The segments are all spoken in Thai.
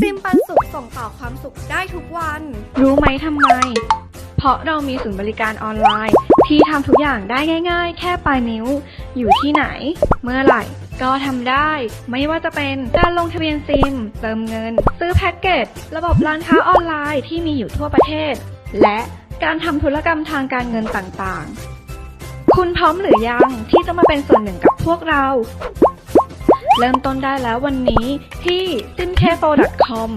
ซิมปันสุขส่งต่อความสุขได้ทุกวัน รู้ไหมทำไม เพราะเรามีศูนย์บริการออนไลน์ ที่ทำทุกอย่างได้ง่าย ๆ แค่ปลายนิ้ว อยู่ที่ไหน เมื่อไหร่ ก็ทำได้ ไม่ว่าจะเป็นการลงทะเบียนซิม เติมเงิน ซื้อแพ็กเกจ ระบบร้านค้าออนไลน์ที่มีอยู่ทั่วประเทศ และการทำธุรกรรมทางการเงินต่างๆ คุณพร้อมหรือยังที่จะมาเป็นส่วนหนึ่งกับพวกเรา เริ่มต้นได้แล้ววันนี้ที่ simcafo.com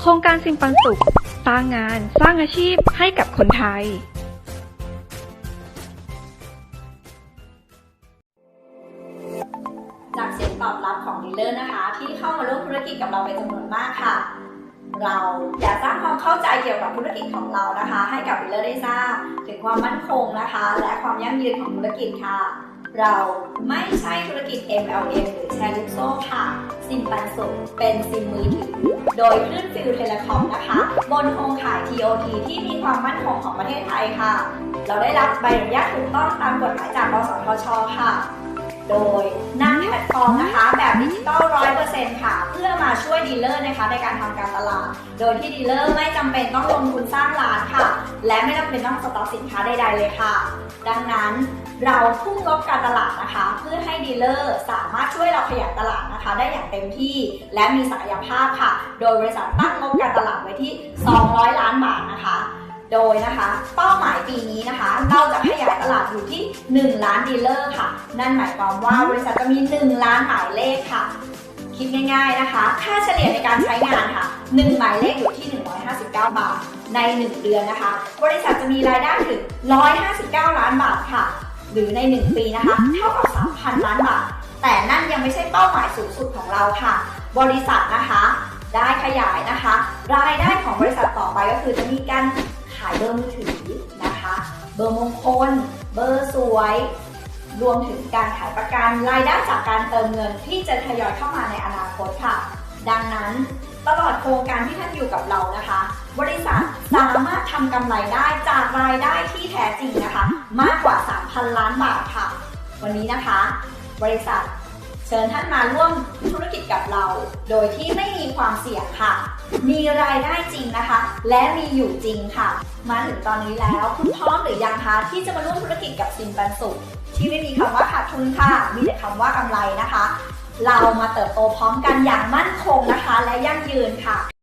โครงการซิมปันสุข สร้างงานสร้างอาชีพให้กับคนไทยจากเสียงตอบรับของดีลเลอร์นะคะ ที่เข้ามาร่วมธุรกิจกับเราเป็นจำนวนมากค่ะ เราอยากสร้างความเข้าใจเกี่ยวกับธุรกิจของเรานะคะ ให้กับดีลเลอร์ได้ทราบ ถึงความมั่นคงนะคะ และความยั่งยืนของธุรกิจค่ะ เราไม่ใช่ธุรกิจ MLM หรือแชร์ลูกโซ่ค่ะ ซิมปันสุขเป็นซิมมือถือ โดยคลื่นฟิลเทเลคอมนะคะ บนโครงข่าย TOT ที่มีความมั่นคงของประเทศไทยค่ะ เราได้รับใบอนุญาตถูกต้องตามกฎหมายจากบสทช ค่ะ โดยนำแพลตฟอร์มนะคะ แบบดิจิตอล เปอร์เซ็นต์ค่ะ เพื่อมาช่วยดีลเลอร์นะคะในการทำการตลาด โดยที่ดีลเลอร์ไม่จำเป็นต้องลงทุนสร้างร้านค่ะ และไม่จำเป็นต้องสต็อกสินค้าใดๆเลยค่ะ ดังนั้นเราพุ่งงบการตลาดนะคะ เพื่อให้ดีลเลอร์สามารถช่วยเราขยายตลาดนะคะ ได้อย่างเต็มที่และมีศักยภาพค่ะ โดยบริษัทตั้งงบการตลาดไว้ที่ 200 ล้านบาทนะคะโดยนะคะเป้าหมายปีนี้นะคะ เราจะขยายตลาดอยู่ที่ 1 ล้านดีลเลอร์ค่ะ นั่นหมายความว่าบริษัทจะมี 1 ล้านหมายเลขค่ะ คิดง่าย ๆนะคะ ค่าเฉลี่ยในการใช้งานค่ะ 1 หมายเลขอยู่ที่ 159 บาท ใน 1 เดือนนะคะ บริษัทจะมีรายได้ถึง 159 ล้านบาทค่ะ หรือใน 1 ปีนะคะ เท่ากับ 3,000 ล้านบาท แต่นั่นยังไม่ใช่เป้าหมายสูงสุดของเราค่ะ บริษัทนะคะ ได้ขยายนะคะ รายได้ของบริษัทต่อไปก็คือจะมีการขายเบอร์มือถือนะคะ เบอร์มงคล เบอร์สวย รวมถึงการขายประกันรายได้จากการเติมเงินที่จะทยอยเข้ามาในอนาคตค่ะ ดังนั้นตลอดโครงการที่ท่านอยู่กับเรานะคะ บริษัทสามารถทำกำไรได้จากรายได้ที่แท้จริงนะคะ มากกว่า 3,000 ล้านบาทค่ะ วันนี้นะคะ บริษัทเชิญท่านมาร่วมธุร กับเรา โดยที่ไม่มีความเสี่ยงค่ะ มีรายได้จริงนะคะ และมีอยู่จริงค่ะ มาถึงตอนนี้แล้วคุณพร้อมหรือยังคะที่จะมาร่วมธุรกิจกับซิมปันสุขที่ไม่มีคำว่าขาดทุนค่ะ มีแต่คำว่ากำไรนะคะ เรามาเติบโตพร้อมกันอย่างมั่นคงนะคะ และยั่งยืนค่ะ